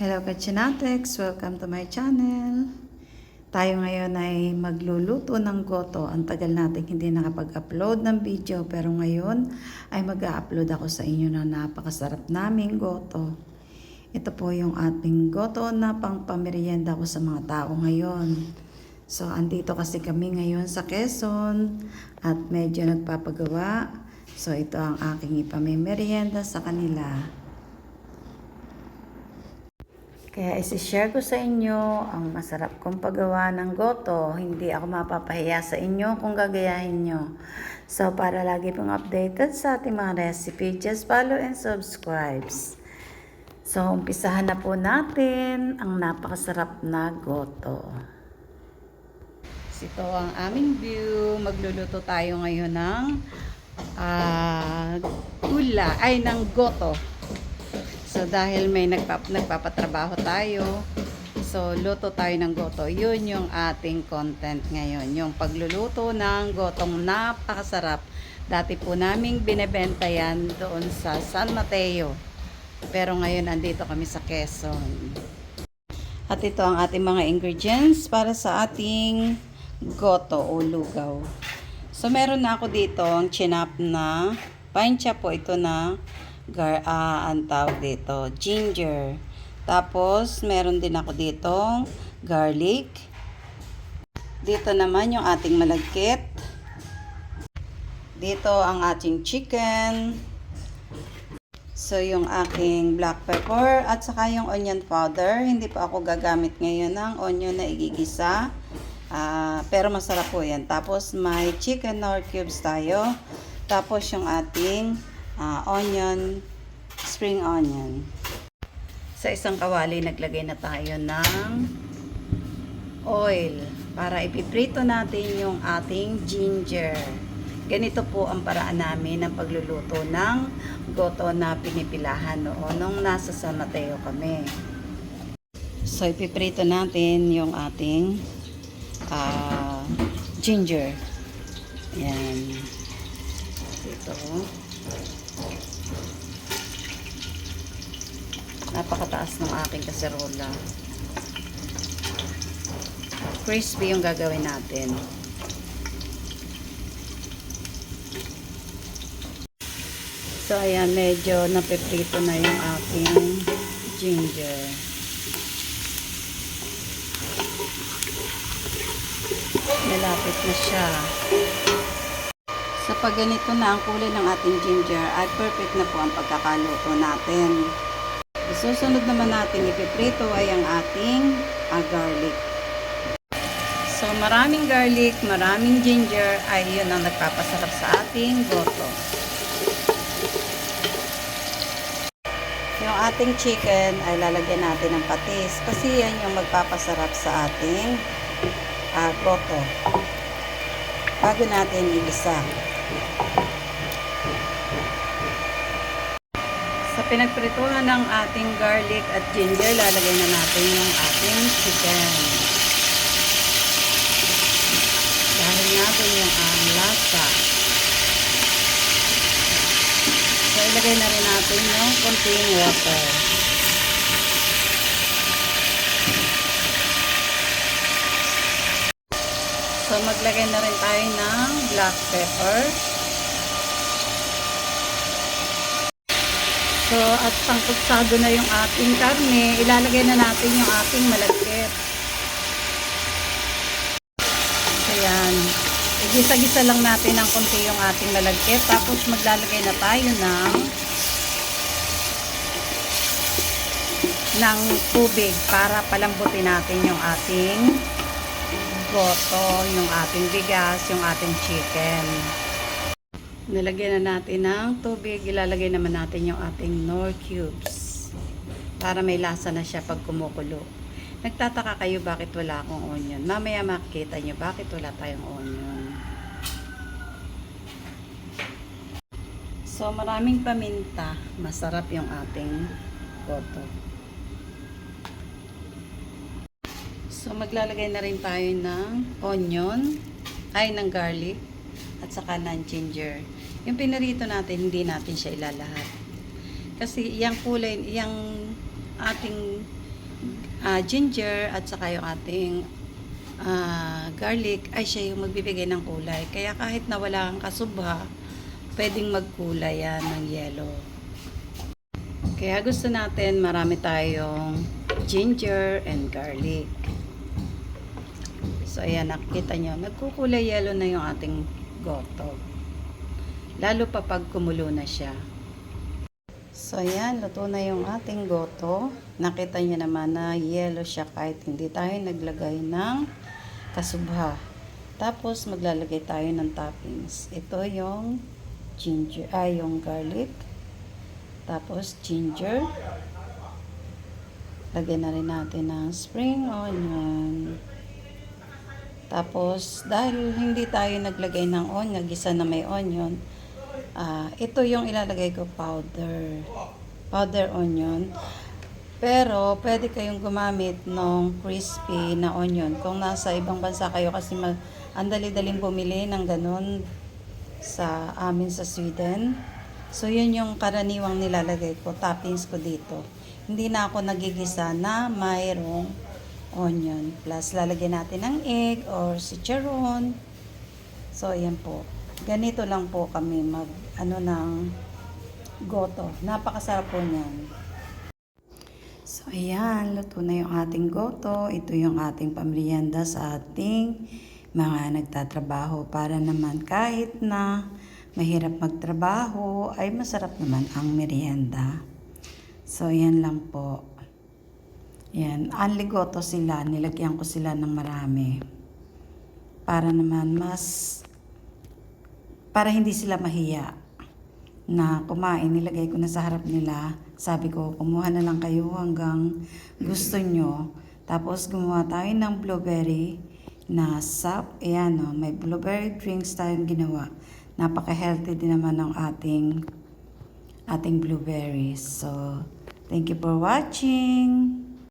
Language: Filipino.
Hello Kachinatics! Welcome to my channel. Tayo ngayon ay magluluto ng goto. Ang tagal natin hindi nakapag-upload ng video pero ngayon ay mag-upload ako sa inyo ng napakasarap naming goto. Ito po yung ating goto na pang pamerienda ko sa mga tao ngayon. So, andito kasi kami ngayon sa Quezon at medyo nagpapagawa. So, ito ang aking ipamimerienda sa kanila. Kaya isi-share ko sa inyo ang masarap kong paggawa ng goto. Hindi ako mapapahiya sa inyo kung gagayahin nyo. So, para lagi pong updated sa ating mga recipe, just follow and subscribe. So, umpisahan na po natin ang napakasarap na goto. Ito ang aming view. Magluluto tayo ngayon ng ah, gula, ay ng goto. So, dahil may nagpap nagpapatrabaho tayo, so, luto tayo ng goto. Yun yung ating content ngayon. Yung pagluluto ng gotong napakasarap. Dati po naming binebenta yan doon sa San Mateo. Pero ngayon, andito kami sa Quezon. At ito ang ating mga ingredients para sa ating goto o lugaw. So, meron na ako dito ang chinap na pine chop po ito na gar ah, ang tawag dito, ginger. Tapos, meron din ako dito garlic. Dito naman yung ating malagkit. Dito ang ating chicken. So, yung aking black pepper at saka yung onion powder. Hindi pa ako gagamit ngayon ng onion na igigisa. Ah, pero masarap po yan. Tapos, may chicken nor cubes tayo. Tapos, yung ating ah, onion, spring onion. Sa isang kawali, naglagay na tayo ng oil para ipiprito natin yung ating ginger. Ganito po ang paraan namin ng pagluluto ng goto na pinipilahan noon nung nasa San Mateo kami. So, ipiprito natin yung ating ah, ginger. Yan. Dito. Napakataas ng aking kaserola. Crispy yung gagawin natin. So, ayan, medyo napiprito na yung aking ginger. Malapit na siya. Sa pag ganito na ang kulay ng ating ginger, ay perfect na po ang pagkakaluto natin. Isusunod naman natin ipiprito ay ang ating ah, garlic. So maraming garlic, maraming ginger ay yun ang nagpapasarap sa ating goto. Yung ating chicken ay lalagyan natin ng patis kasi yan yung magpapasarap sa ating uh, goto. Bago natin igisa. Sa pinagprituhan ng ating garlic at ginger, lalagay na natin yung ating chicken. Dahil natin yung ang lasa. So, ilagay na rin natin yung konting water. So, maglagay na rin tayo ng black pepper. So, at pangkutsado na yung ating karne, ilalagay na natin yung ating malagkit. So, yan. Igisa-gisa lang natin ng konti yung ating malagkit. Tapos, maglalagay na tayo ng ng tubig para palambutin natin yung ating goto, yung ating bigas, yung ating chicken. Nilagyan na natin ng tubig, ilalagay naman natin yung ating nor cubes para may lasa na siya pag kumukulo. Nagtataka kayo bakit wala akong onion. Mamaya makikita nyo bakit wala tayong onion. So maraming paminta, masarap yung ating goto. So maglalagay na rin tayo ng onion, ay ng garlic, at saka ng ginger. Yung pinarito natin, hindi natin siya ilalahat. Kasi yung kulay, yung ating ah, ginger at saka yung ating ah, garlic ay siya yung magbibigay ng kulay. Kaya kahit na wala kang kasubha, pwedeng magkulay yan ng yellow. Kaya gusto natin marami tayong ginger and garlic. So ayan, nakikita nyo, nagkukulay yellow na yung ating goto. Lalo pa pag kumulo na siya. So ayan, luto na yung ating goto. Nakita nyo naman na yellow siya kahit hindi tayo naglagay ng kasubha. Tapos maglalagay tayo ng toppings. Ito yung ginger, ay yung garlic. Tapos ginger. Lagyan na rin natin ng spring onion. Tapos, dahil hindi tayo naglagay ng onion, gisa na may onion, ah, ito yung ilalagay ko powder. Powder onion. Pero, pwede kayong gumamit ng crispy na onion. Kung nasa ibang bansa kayo kasi ang dali-daling bumili ng ganun sa amin sa Sweden. So, yun yung karaniwang nilalagay ko, toppings ko dito. Hindi na ako nagigisa na mayroong onion. Plus, lalagyan natin ng egg or chicharon. So, ayan po. Ganito lang po kami mag, ano ng goto. Napakasarap po niyan. So, ayan. Luto na yung ating goto. Ito yung ating pamrienda sa ating mga nagtatrabaho para naman kahit na mahirap magtrabaho ay masarap naman ang merienda. So, yan lang po. Yan, anligoto sila, nilagyan ko sila ng marami. Para naman mas, para hindi sila mahiya na kumain, nilagay ko na sa harap nila. Sabi ko, kumuha na lang kayo hanggang gusto nyo. Tapos gumawa tayo ng blueberry na sap. Ayan o, may blueberry drinks tayong ginawa. Napaka-healthy din naman ng ating ating blueberries. So, thank you for watching.